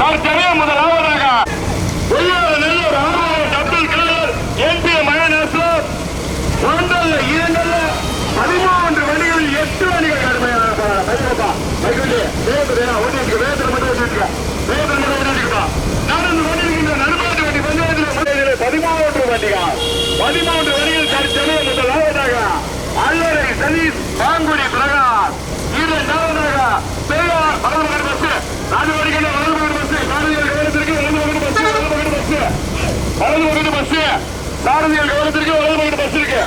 வண்டிகள் முதலாவதாக ஒய்யாறு நெல்லூர் ஆர்வலர் அப்துல் கலாம் என்பி மகன் ஒன்றல்ல இரண்டல்ல பதிமூன்று வண்டிகளில் எட்டு வண்டிகள் கடுமையான மைக்கப்பா பதிமூன்று வண்டிகள். பதிமூன்று வண்டிகள் தற்சமயம் முதலாவதாக சதீஷ் பிரகாஷ். இரண்டாவதாக பெரியார் பஸ் ராஜவடிக்கின்ற வலதுபகர் பஸ் சாரதிகள் கவனத்திற்கு வலதுபகர் பஸ் வலதுபகர் பஸ் வலதுபகர் பஸ் சாரதிகள் கவனத்திற்கு வலதுபகர் பஸ் இருக்கு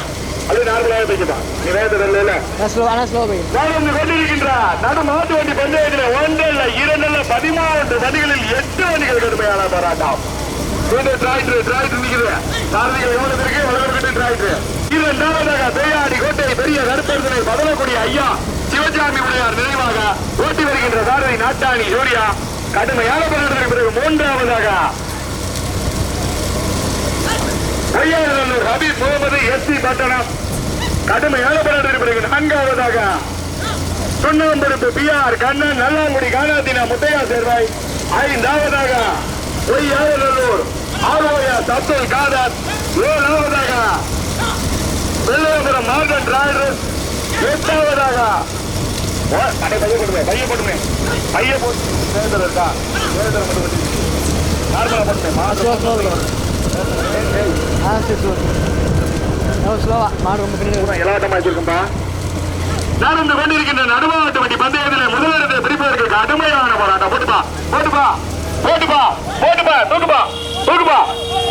அது நார்மலாக பேசுப்பா நீ வேகத்தில் இல்ல ஸ்லோ ஆனால் ஸ்லோ போய் நடந்து கொண்டிருக்கின்ற. நடு மாட்டு வண்டி பந்தயத்தில் ஒன்றல்ல இரண்டல்ல பதிமூன்று வண்டிகளில் எட்டு வண்டிகள் கடுமையான போராட்டம். டிராக்டர் டிராக்டர் நிக்குது. சாரதிகள் கவனத்திற்கு வலதுபகர் டிராக்டர் இரண்டாவதாக பேயாடி கோட்டை பெரிய கருப்பர்தனை பதலக்கூடிய ஐயா சிவஜாமி உடையார் நினைவாக ஓட்டி வருகின்ற சாரதி நாட்டாணி ஜோடியா. கடுமையான போராட்டத்திற்கு பிறகு மூன்றாவதாக பொய்யாளர் ஹபீப் முகமது எஸ் சி பட்டணம். கடுமையான போராட்டத்திற்கு நான்காவதாக சுண்ணாம்பருப்பு பி ஆர் கண்ணன் நல்லாங்குடி காணாத்தினா முத்தையா சேர்வாய். ஐந்தாவதாக பொய்யாளர் ஆரோயா அப்துல் காதர். ஏழாவதாக வெள்ளையபுரம் மார்கன் டிராய்டர் எட்டாவதாக ஓ, அடே, பைய போட்டுமே பைய போட்டுமே. பைய போட்டு வேதர் இருக்கா வேதர் நார்மலா போட்டுமே ஸ்லோ ஸ்லோ ஆ சரி ஸ்லோ ஸ்லோவா மாடு ரொம்ப பின்னாடி இலவட்டமா வச்சிருக்கும்பா நடந்து கொண்டிருக்கின்ற நடுவாட்டு வண்டி பந்தயத்தில் முதலிடத்தை பிடிப்பதற்கு கடுமையான போராட்டம் போட்டுப்பா போட்டுப்பா போட்டுப்பா போட்டுப்பா தூக்குப்பா தூக்குப்பா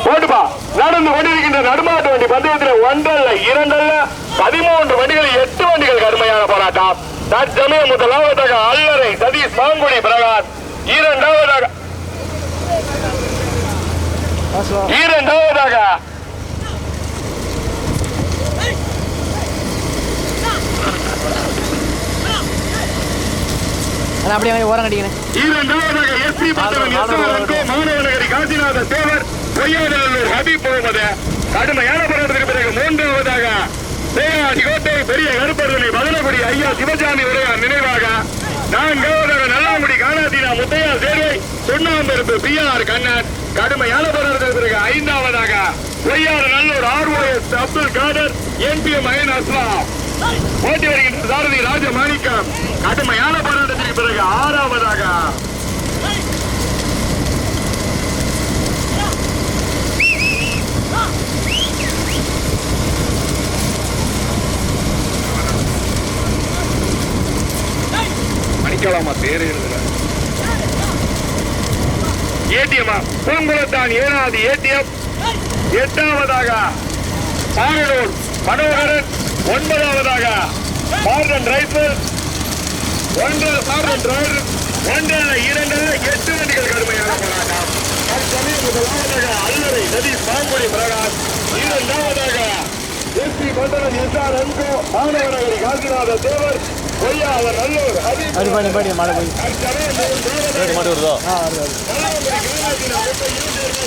போட்டுப்பா நடந்து கொண்டிருக்கின்ற நடுமாட்டு வண்டி பந்தயத்தில் ஒன்றல்ல இரண்டல்ல பதிமூன்று வண்டிகள் எட்டு வண்டிகள் கடுமையான போராட்டம் தற்சமயம் முதலாவதாக அல்லரை சதீஷ் மாங்குடி பிரகாஷ் இரண்டாவதாக இரண்டாவதாக அப்படியே ஓரம் கட்டிக்கினேன் இரண்டாவதாக எஸ்பி பட்டவன் எஸ்எல்என்கோ மாணவநகரி காசிநாத தேவர் பொய்யாநல்லூர் ஹபீப் முகமது கடுமையான போராட்டத்திற்கு பிறகு மூன்றாவதாக தேவாடி கோட்டை பெரிய கருப்பர்தனை பதிலகுடி ஐயா சிவசாமி உடையார் நினைவாக. நான்காவதாக நல்லாங்குடி காணாதீனா முத்தையா சேர்வை சுண்ணாம்பருப்பு பி ஆர் கண்ணன். கடுமையான போராட்டத்திற்கு பிறகு ஐந்தாவதாக பொய்யாறு நல்லூர் ஆர்ஓஎஸ் அப்துல் காதர் என்பிஎம் அயன் அஸ்லாம் போட்டி வருகின்ற சாரதி ராஜ மாணிக்கம் கடுமையான போராட்டத்திற்கு பிறகு ஆறாவதாக. மணிக்கலாமா பேரு எழுதுல. ஏடிஎம்மா பூங்குளத்தான் ஏழாவது ஏடிஎம். எட்டாவதாக பாரலூர் மனோகரன். ஒன்பதாவதாக மார்டன் ரைஃபிள். ஒன்று மார்டன் டிரைவர் ஒன்றல்ல இரண்டல்ல எட்டு வண்டிகள் கடுமையான போராட்டம். முதலாவதாக அல்லறை நதி பாம்புடி பிரகாஷ். இரண்டாவதாக எஸ்பி மண்டலம் எஸ்ஆர் என்கோ மாணவநகரி காசிநாத தேவர். பொய்யாத நல்லூர் பண்ணி மழை போய். மட்டும் வருதோ ஆ வருது வருது நல்லாம்பரி காலாஜினா முப்பை இருந்தது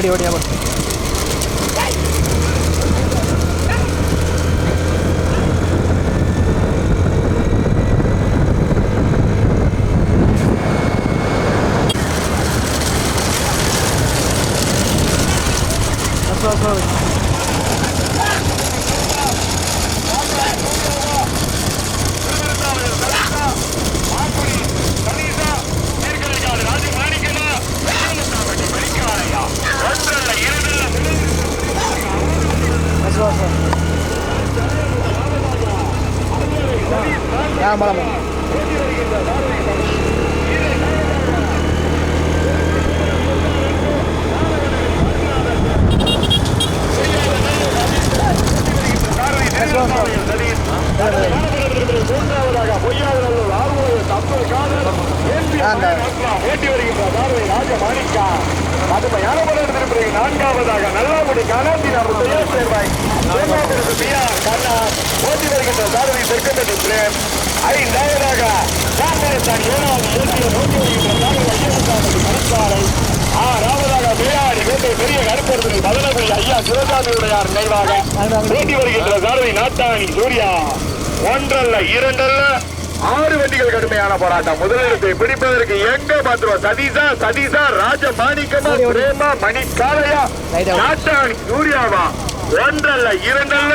கண்ணன் ஐந்தாவது ஆ ஓடல ஓடல ஓடி ஓடி ஓடி ஸ்லோ ஸ்லோ ஸ்லோ ஸ்லோ ஆ மழை மழை ஓட்டி வருகின்ற பார்வை ராஜ மாணிக்கா கடுமையான படம் திருப்பிறகு நான்காவதாக நல்லாமுடி கனாத்தினா முத்தையா சேர்வாய் சோமாபுரத்து பியா கண்ணா ஓட்டி வருகின்ற சாரதி தெற்கப்பட்டு பிரேம் ஐந்தாவதாக காங்கிரஸ் ஏழாவது தேசிய ஓட்டி வருகின்ற சாரதி ஐயப்பசாமி கருத்தாரை ஆறாவதாக மேலாடி கோட்டை பெரிய கருப்பொருள் பதினபுரி ஐயா சிவசாமி உடையார் நினைவாக ஓட்டி வருகின்ற நாட்டாணி சூர்யா. ஒன்றல்ல இரண்டல்ல. ஆறு வண்டிகள் கடுமையான போராட்டம். முதலிடத்தை பிடிப்பதற்கு எங்க பாத்துருவோம் சதீஷா சதீஷா ராஜ மாணிக்கமா பிரேமா மணி நாட்டாணி சூர்யாவா? ஒன்றல்ல இரண்டல்ல.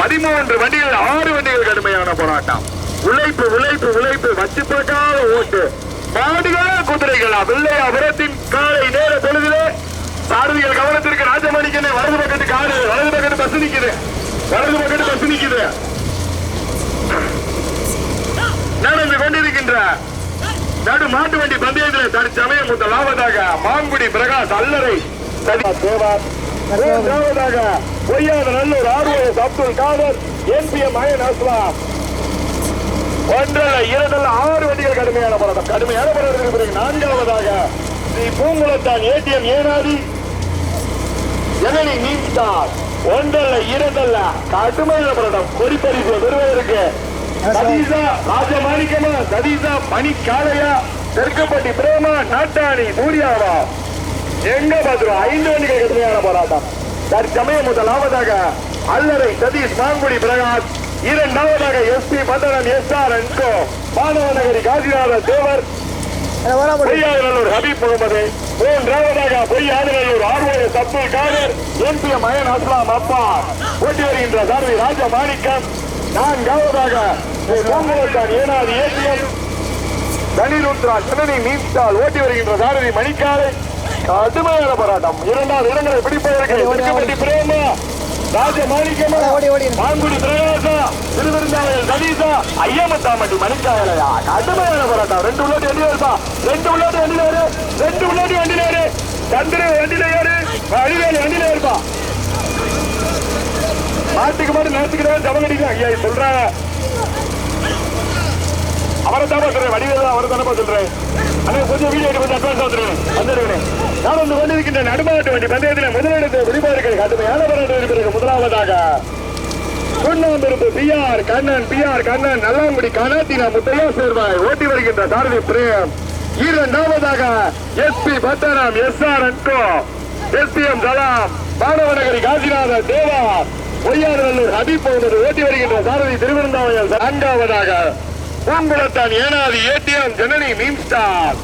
பதிமூன்று வண்டிகள் ஆறு வண்டிகள் கடுமையான போராட்டம். உழைப்பு உழைப்பு உழைப்பு வச்சு பார்க்காத ஓட்டு. மாடுகளா குதிரைகளா? வெள்ளையாபுரத்தின் காலை நேர பொழுதிலே சாரதிகள் கவனத்திற்கு ராஜமாணிக்கனே வலது பக்கத்து காடு வலது பக்கத்து பஸ் நிக்குது வலது பக்கத்து பஸ் நிக்குது. நடந்து கொண்டிருக்கின்ற நடு மாட்டு வண்டி பந்தயத்தில் தற்சமயம் முதலாவதாக மாங்குடி பிரகாஷ் அல்லரை மூன்றாவதாக பொய்யாத நல்லூர் ஆர்வஎஸ் அப்துல் காதர் என்பிஎம் அயன் அஸ்லாம் ஒன்றல்ல இரண்டல்ல ஆறு வண்டிகள் கடுமையான போராட்டம். கடுமையான போராட்டத்திற்கு பிறகு நான்காவதாக ஸ்ரீ பூங்குளத்தான் ஏடிஎம் ஏனாதி ஜனனி நீந்தார் ஒன்றல்ல இரண்டல்ல. கடுமையான போராட்டம் கொடிப்பரிசு பெறுவதற்கு சதீசா ராஜமாணிக்கமா? சதீசா காளையா தெற்கப்பட்டி பிரேமா நாட்டாணி சூர்யாவா எங்க பாத்துரும் ஐந்து வண்டிகள் கடுமையான போராட்டம். தற்சமயம் முதலாவதாக அல்லறை சதீஷ் மாங்குடி பிரகாஷ் இரண்டாவதாக எஸ்பி பந்தனம் எஸ் ஆர் என்கோ மாணவ நகரி காசிநாத தேவர் ஹபீப் முகமது. மூன்றாவதாக பொய்யாதநல்லூர் ஆர்வலர் அப்துல் காதர் எம்பிஎம் அயன் அஸ்லாம் அப்பா ஓட்டி வருகின்ற சாரதி ராஜ மாணிக்கம். நான்காவதாக பூங்குளத்தான் ஏனாதி ஏடிஎம் தனிருத்ரா சென்னை மீன்ஸ்டால் ஓட்டி வருகின்ற சாரதி மணிக்காலை. கடுமையான போராட்டம். இரண்டாவது இடங்களை பிடிப்பதற்கு பிரேமா ராஜ மாணிக்கமா. மாங்குடி பிரகாசா திருவிருந்தாவல் சதீசா ஐயமத்தாமட்டி மணிக்காயலையா கடுமையான போராட்டம். ரெண்டு உள்ளாட்டி வண்டியில இருப்பா ரெண்டு உள்ளாட்டி வண்டியில ஏறு ரெண்டு உள்ளாட்டி வண்டியில ஏறு சந்திர வண்டியில ஏறு அழிவேலு வண்டியில இருப்பா மாட்டுக்கு மாட்டு நினைச்சுக்கிறேன் ஜபம் அடிக்கலாம் ஐயா சொல்றேன் அவரை தான் சொல்றேன். வடிவேல் அவரை தானே சொல்றேன். அண்ணா கொஞ்சம் வீடியோ கொஞ்சம் அட்வான்ஸ் வந்துருவேன் வந்துருவேன் நான் வந்து கொண்டிருக்கின்ற நடுமாட்டு வண்டி பந்தயத்தில் முதலிடத்தை வெளிப்பாடுகள் கடுமையான போராட்டம் இருக்கிறது முதலாவதாக. சுண்ணாம்பிருப்பு பிஆர் கண்ணன் பிஆர் கண்ணன் நல்லாங்குடி கனாத்தினா முத்தையா சேர்வாய் ஓட்டி வருகின்ற சாரதி பிரேம். இரண்டாவதாக SP பத்தனம் S R and co. SPM Salam மாணவநகரி Kasinathan தேவா பொய்யாநல்லூர் ஹபீப் முகமது ஓட்டி வருகின்ற சாரதி திருவிருந்தாவையல் நான்காவதாக பூங்குளத்தான் ஏனாதி ஏடிஎம் ஜனனி மீன் ஸ்டார்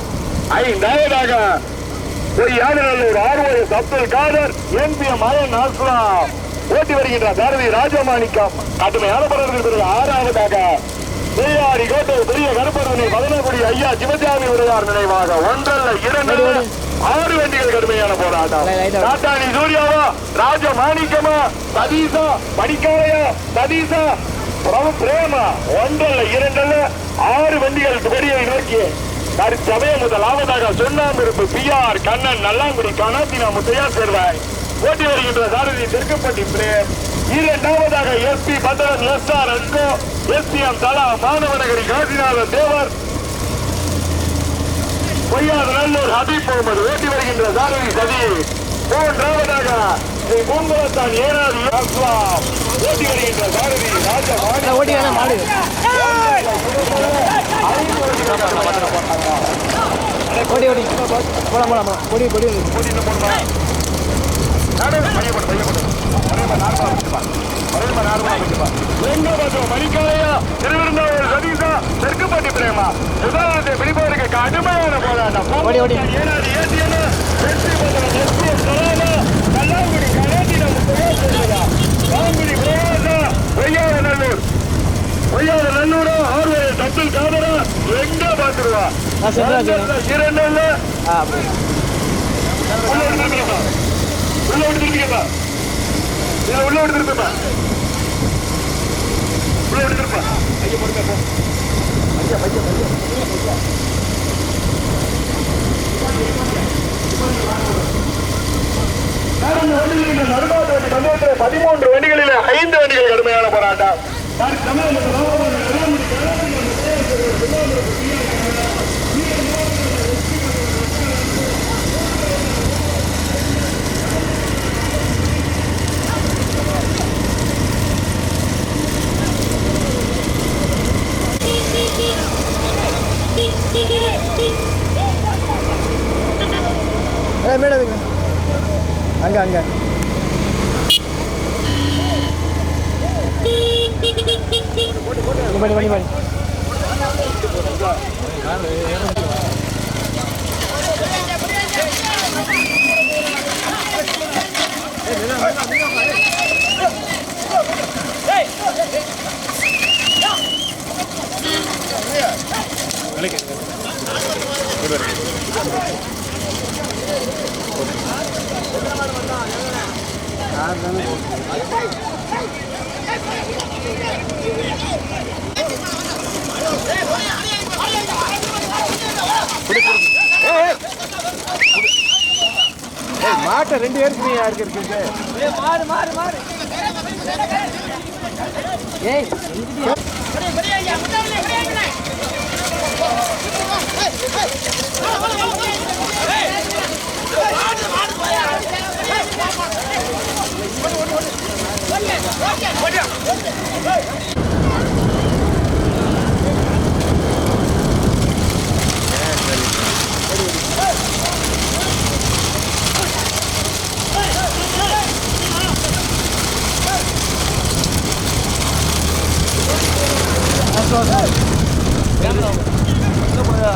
ஐந்தாவதாக பொய்யாநல்லூர் ஆர்ஓஎஸ் அப்துல் காதர் என்பிஎம் அயன் அஸ்லாம் ஓட்டி வருகின்ற சாரதி ராஜமாணிக்கம். கடுமையான பரவர்கள் ஆறாவதாக பெரியாரி கோட்டை பெரிய கருப்பரவனை மதனகுடி ஐயா சிவஜாமி உடையார் நினைவாக. ஒன்றல்ல இரண்டு ஆறு வண்டிகள் கடுமையான போராட்டம். காத்தாணி சூர்யாவா ராஜ மாணிக்கமா சதீசா படிக்காலையா சதீசா பிரபு பிரேமா. ஒன்றல்ல இரண்டல்ல ஆறு வண்டிகள் துபடியை நோக்கி. தற்சமயம் முதலாவதாக சுண்ணாம்பிருப்பு பிஆர் கண்ணன் நல்லாங்குடி கனாத்தினா முத்தையா சேர்வாய். ஓட்டி வருகின்ற சாரதி திருக்கப்பட்டி பிரேம் இரண்டாவதாக SP பந்தரன் S R and co SPM தலா மாணவநகரி காசிநாதன் தேவர். பொய்யாத நல்லூர் ஹபீப் முகமது ஓட்டி வருகின்ற சாரதி சதி மூன்றாவதாக ஸ்ரீ பூங்குளத்தான் ஏனாதி ஓட்டி வருகின்ற சாரதி ராஜா ஓட்டி மாடு. ஓடி ஓடி. போலாம் போலாம் போலாம். ஓடி ஓடி. ஓடி போடுமா கடுமையான போராட்டம் ஓடி, ஓடி. ஏனாடி ஏத்தியனா வெற்றி பத்திரம் எஸ்பி சலாமா கல்லாங்குடி கலாட்டின முத்தையா சொல்லுதா காங்குடி பிரகாசா பொய்யாத நல்லூர் பொய்யாத நல்லூரா ஆர்வரை தப்பில் காதரா எங்க பாத்துருவா. இரண்டு உள்ள விட்டு திருப்பிக்கப்பா உள்ள இதை உள்ள விட்டு திருப்பப்பா உள்ள விட்டு திருப்பா ஐயா பொறுமை ஐயா ஐயா ஐயா ஐயா பதிமூன்று வண்டிகளில் ஐந்து வண்டிகள் கடுமையான போராட்டம். மேடம் அங்கே அங்கே பண்ணி பண்ணி பண்ணி Hey! மாட்டை ரெண்டு பேருக்கு நீ யாருக்கு இருக்கீங்க மாறு மாறு மாறு ஏய்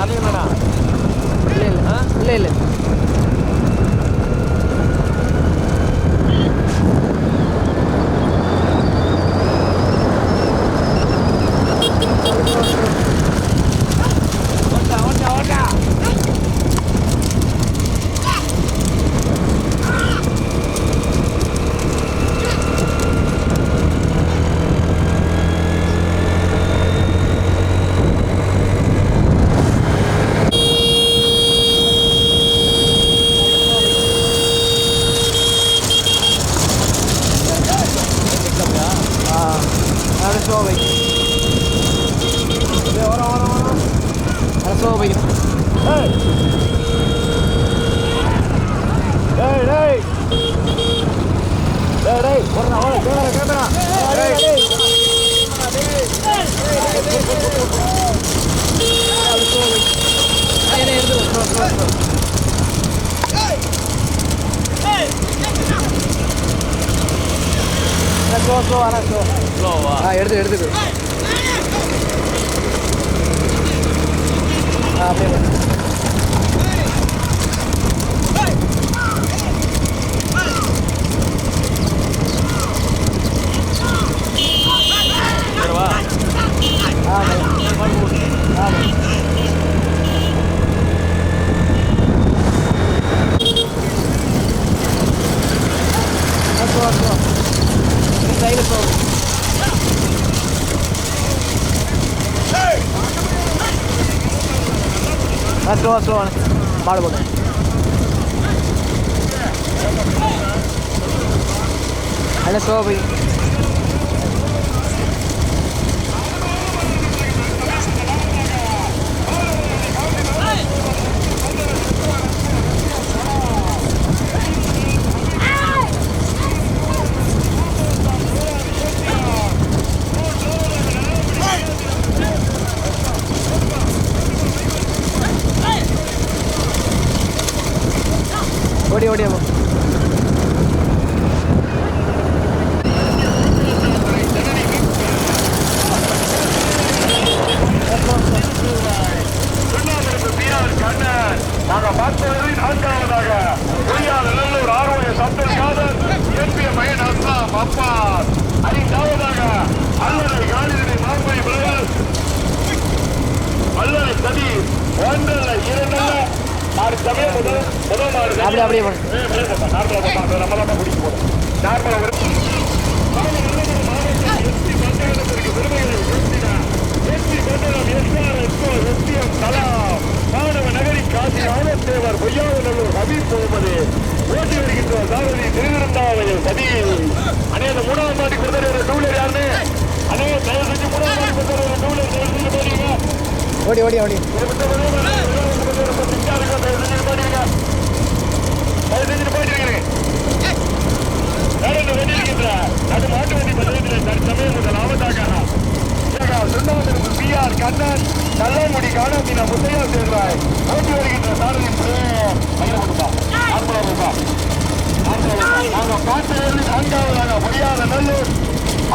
அலையலடா 累了。ஸ்லோவாக ஸ்லோவாக மாடு போடு நல்லா ஸ்லோவாக போய் ஓடியாவோம்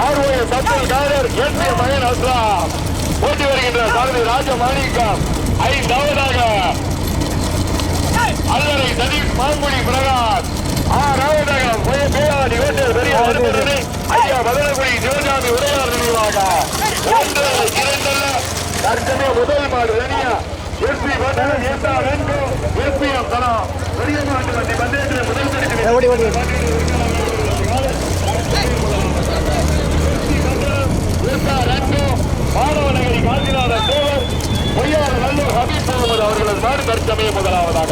ஆர்வய சத்தல் காரர் எஸ்பி மகன் அஸ்லாம். ஓட்டி வருகின்ற சாரதி ராஜமாணிக்கம். ஐந்தாவதாக அல்லறை சதீஷ் மாங்குடி பிரகாஷ். ஆறாவதாக மேலாடி வேட்டர் பெரிய அருமரணி ஐயா மதனகுடி சிவசாமி உடையார் நினைவாக. ஒன்று இரண்டல்ல. தற்சமய முதல் மாடு ரனியா எஸ்பி பட்டணம் எஸ் ஆர் வென்கோ எஸ்பிஎம் தனம் பெரிய மாட்டு வண்டி பந்தயத்தில் முதல் ஏய், ஓடி ஓடி. மாணவநகரி காந்திநாத தேவர் பொய்யார நல்லூர் ஹபீப் முகமது அவர்களது மாடு தற்சமய முதலாவதாக.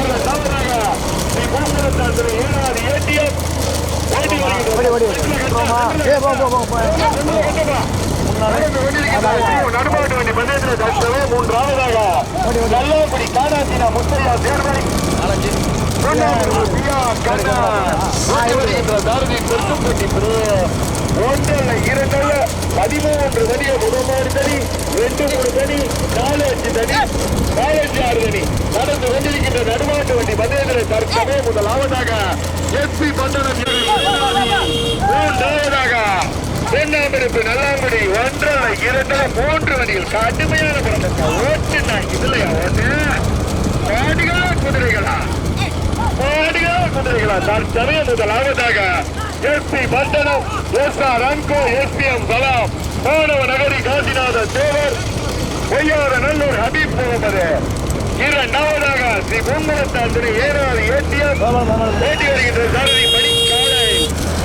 இரண்டாவதாக ஸ்ரீ பூங்குளத்தான் திரு ஏனாதி ஏடிஎம் ஓடி நடுமாட்டு வண்டி பந்தயத்தில் தற்சமய மூன்றாவதாக நல்லபடி காணாத்தினா முத்தையா தேர்மணி ஒன்றல்ல இரண்டல்ல பதிமூன்று தனிய முதமாறு தனி ரெண்டு மூணு தனி நாலு அஞ்சு தனி நாலஞ்சு ஆறு தனி நடந்து கொண்டிருக்கின்ற நடுமாட்டு வண்டி பந்தயத்தில் தற்சமே முதலாவதாக எஸ்பி பந்தனம் மூன்றாவதாக தென்னாமிருப்பு நல்லாங்குடி ஒன்றரை இரண்டரை மூன்று வண்டிகள் கடுமையான புறப்பட்ட. ஓட்டு நான் இதுலையா ஓட்டு? மாடுகளா குதிரைகளா? மாடுகளா குதிரைகளா? தற்சமயம் முதலாவதாக SP Pattanam S R and co SPM Kalam மாணவ நகரி காசிநாத தேவர் பொய்யார நல்லூர் ஹபீப் முகமது. இரண்டாவதாக ஸ்ரீ பொங்கலத்தான் திரு ஏனாறு ஏடிஎம் ஓட்டி வருகின்ற சாரதி மணி காலை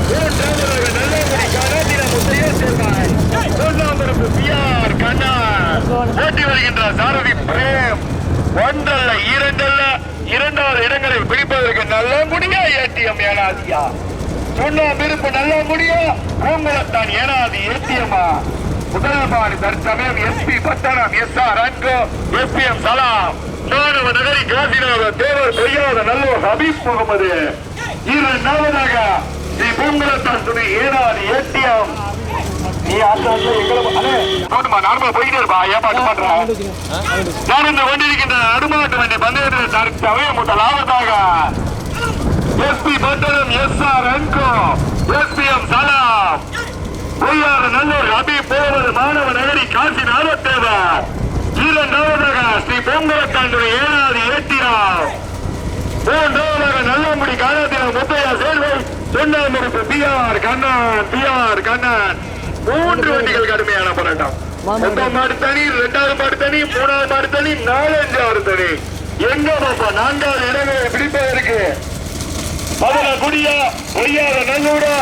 மூன்றாவதாக நல்லபடி காணாதின முத்தையே சேர்ந்தாய் மூன்றாம் தரப்பு பி ஆர் கண்ணா. பேட்டி வருகின்ற சாரதி பிரேம். ஒன்றல்ல இரண்டல்ல இரண்டாவது இடங்களை பிடிப்பதற்கு நல்ல முடியா ஏடிஎம் ஏனாதியா. சொன்னாம் இருப்பு நல்ல முடியும். பூங்குளத்தான் ஏனாது ஏடிஎம்மா முதல் மாடு தற்சமயம் SP Pattanam S R and co SPM சலாம். மாணவ நகரி காசிநாத தேவர் பொய்யாத நல்லூர் ஹபீப் முகமது. இரண்டாவதாக ஸ்ரீ பூங்குளத்தான் துணை ஏனாது ஏடிஎம் நீ ஆட்சி எங்களை அண்ணே. போட்டுமா நார்மலா போயிட்டே இருப்பா ஏப்பாட்டு பண்றேன் நடந்து கொண்டிருக்கின்ற நடுமாட்டு வண்டி பந்தயத்தில் தற்சமய முதலாவதாக SP Pattanam S R and co SPM சலாம். பொய்யாறு நல்லூர் அபி போவது மாணவ நகரி காசி நாகத்தேவர். இரண்டாவதாக ஸ்ரீ பொங்கலத்தாண்டுடைய ஏழாவது ஏட்டிராம் மூன்றாவதாக நல்லம்படி காலத்தில் முத்தையா சேர்வை சொன்ன முறுப்பு P R Kannan P R Kannan. மூன்று வண்டிகள் கடுமையான போராட்டம். ஒன்றாம் மாடு தனி இரண்டாவது மாடு தனி மூணாவது மாடு தனி நாலஞ்சாவது தனி. எங்க பாப்பா? நான்காவது இடங்களை பிடிப்பதற்கு குடியா பொய்யாத நல்லூடா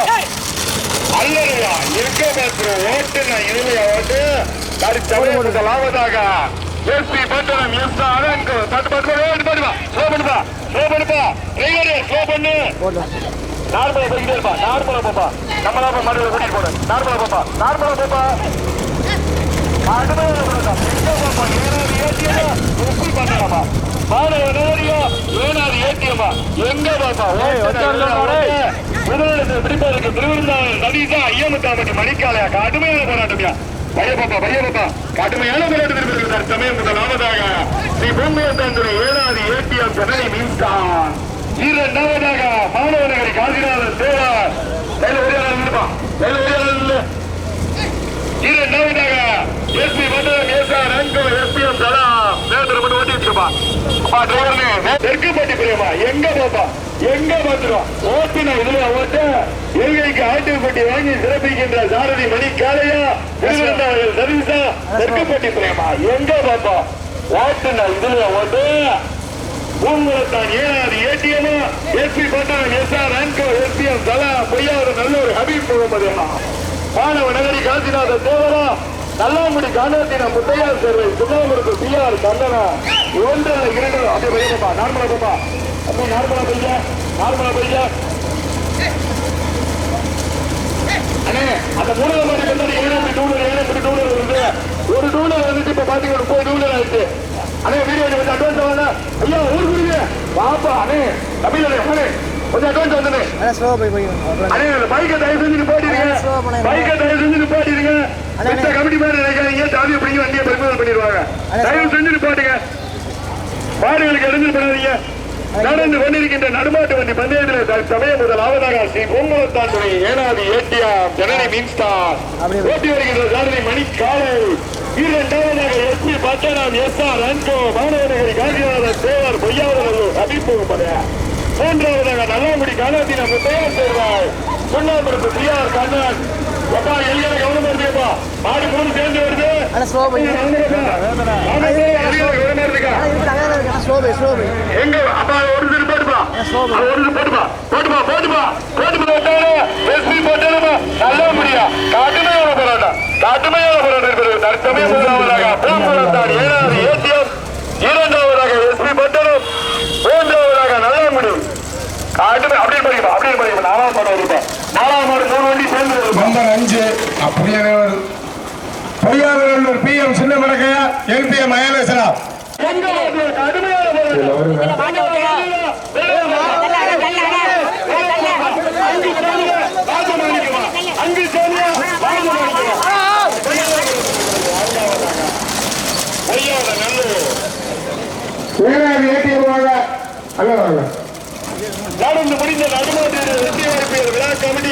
அல்லையா எங்க பேசுறோம் ஓட்டு நான் இல்லையா ஓட்டு? தரிச்சவரை லாபதாக எஸ்பி பட்டணம் எஸ் அடங்கு பட்டு பட்டு ஓட்டு பட்டுவா ஸ்லோ பண்ணுப்பா ஸ்லோ பண்ணுப்பா டிரைவரே ஸ்லோ பண்ணு. போடலாம் நார்மலா போய்கிட்டே இருப்பா. நார்மலா போப்பா நம்ம தான் மறுபடியும் கூட்டிட்டு போறேன் நார்மலா போப்பா நார்மலா போப்பா. எங்க போப்பா ஏனாது ஏத்தியமா எப்படி பண்ணலாமா எங்க பாப்பா. முதலிடத்தில் பிடிப்பதற்கு திருவிருந்தாவன் சதீஷா ஐயமுத்தாமட்டி மணிக்காலையா? கடுமையான போராட்டம்யா. பையப்பாப்பா பையப்பாப்பா கடுமையான போராட்டத்தில் இருக்கிறார் சமயம் முதலாவதாக ஸ்ரீ பூமியத்தந்திர ஏழாவது ஏடிஎம் கனடி மீன்ஸ்டான் இரண்டாவதாக மாணவ நகரி காசிநாதன் தேவர். கையில் ஒரே ஆள் நில்லுப்பா கையில் ஒரே ஆள் நில்லு இரண்டாவதாக எஸ்பி மண்டலம் எஸ்ஆர் அங்கோ எஸ்பிஎம் சலாம் நேரத்தில் அப்பா டிரைவர்னு பிரியமா எங்க எங்க பாத்துருவோம் இதுல ஓட்ட எல்கைக்கு ஆட்டுப்பட்டி வாங்கி சிறப்பிக்கின்ற சாரதி மணி காலையா திருவனந்தபுரம் சர்வீஸா தெற்குப்பட்டி பிரியமா எங்க பாப்பா? ஓட்டுன இதுல ஓட்டு உங்களைத்தான் ஏழாவது ATM SP Pattanam SR and co SPM பொய்யாறு Nallur Habib Mohammed மாணவ நகரி காசிநாத தேவரா நல்லாங்குடி காணாத்தின முத்தையார் சேர்வை சுண்ணாமுருக்கு பிஆர் கந்தனா. ஒன்றரை இரண்டு அப்படியே பையப்பா நார்மலா பாப்பா. அப்படியே நார்மலா பையன் நார்மலா பைய. அண்ணே அந்த மூணாவது மாதிரி வந்து ஏழு மணி டூலர் ஏழு மணி டூலர் இருந்து ஒரு டூலர் வந்துட்டு இப்ப பாத்தீங்கன்னா முப்பது டூலர் ஆயிடுச்சு. அண்ணே வீடியோ கொஞ்சம் அட்வான்ஸ் ஐயா ஊர் குடிங்க. பாப்பா அண்ணே தமிழ் அண்ணே கொஞ்சம் அட்வான்ஸ் அண்ணா ஸ்லோவாக போய் போய் அண்ணே பைக்கை தயவு செஞ்சு நிப்பாட்டிடுங்க. பைக்கை தயவு செஞ்சு நிப்பாட்டிடுங்க. மித்த கமிட்டி மாதிரி நினைக்காதீங்க. சாவியை பிடிங்க வண்டியை பறிமுதல் பண்ணிடுவாங்க. தயவு. செஞ்சு நிப்பாட்டுங்க. மாடுகளுக்கு எழுந்து பண்ணாதீங்க. நடந்து கொண்டிருக்கின்ற நடுமாட்டு வண்டி பந்தயத்தில் தற்சமயம் முதலாவதாக ஸ்ரீ பொங்கலத்தான் துணை ஏனாதி ஏடிஎம் ஜனனி மீன்ஸ்டார். ஓட்டி வருகின்ற சாரதி மணி காலை இரண்டாவதாக SP Pattanam S R and co மாணவநகரி Gandhinathan தேவர் பொய்யாவதல்லூர் அபிப்போகும் பதையா மூன்றாவதாக நல்லாங்குடி காலாத்தின முத்தையார் சேர்வாய் சுண்ணாம்பரப்பு பிஆர் கண்ணன். அப்பா எல்லையில கவனம் இருந்துப்பா மாடு மூணு சேர்ந்து வருது. எங்க அப்பா ஒரு திரு போட்டுப்பா. ஒரு திரு போட்டுப்பா. போட்டுப்பா போட்டுப்பா. போட்டு போட்டாரு எஸ்பி போட்டாருமா நல்லா முடியா. கடுமையான போராட்டம். கடுமையான போராட்டம் இருக்கிறது தற்சமயம் முதலாவதாக. பூங்குளத்தான் ஏழாவது ஏசியம் இரண்டாவதாக எஸ்பி பட்டணம் மூன்றாவதாக நல்லாங்குடி கடுமை அப்படியே படிக்கப்பா அப்படியே படிக்கப்பா நாலாவது மாடு வருப்பா நாலாவது மாடு மூணு வண்டி சேர்ந்து நம்பர் அஞ்சு அப்படியே பொய்யாளர் பி எம் சின்ன மடக்கையா என்பிஎம் அயலேசரா ஏடிஎம் வாங்க அங்க வாங்க. நடந்து முடிந்த நடுமன்ற வெற்றி வாய்ப்பு விழா கமிட்டி